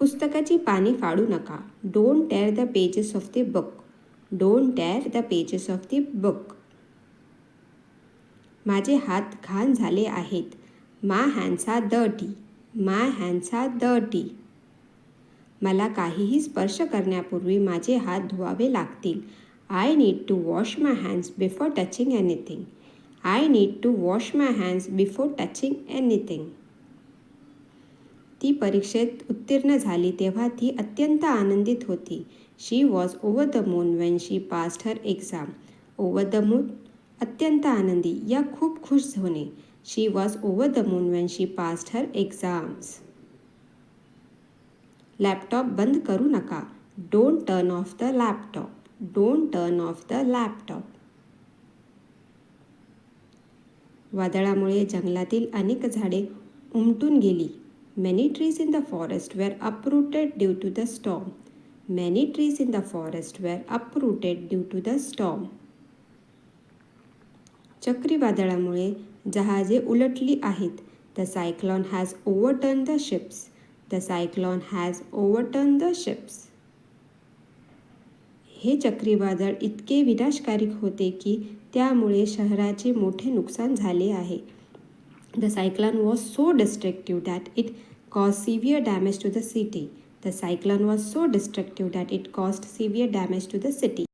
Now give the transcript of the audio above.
पुस्तकाची पाने फाडू नका. Don't tear the pages of the book don't tear the pages of the book माझे हात घाण झाले आहेत. My hands are dirty my hands are dirty मला काहीही स्पर्श करण्यापूर्वी माझे हात धुवावे लागतील. I need to wash my hands before touching anything I need to wash my hands before touching anything ती परीक्षेत उत्तीर्ण झाली तेव्हा ती अत्यंत आनंदित होती. She was over the moon when she passed her exam over the moon अत्यंत आनंदी. या खूप खुश होणे. She was over the moon when she passed her exams laptop बंद करू नका. Don't turn off the laptop don't turn off the laptop वादळामुळे जंगलातील अनेक झाडे उमटून गेली. Many trees in the forest were uprooted due to the storm many trees in the forest were uprooted due to the storm चक्रीवादळामुळे जहाजे उलटली आहेत. The cyclone has overturn the ships the cyclone has overturn the ships हे चक्रीवादळ इतके विनाशकारी होते की त्यामुळे शहराचे मोठे नुकसान झाले आहे. The cyclone was so destructive that it caused severe damage to the city. The cyclone was so destructive that it caused severe damage to the city.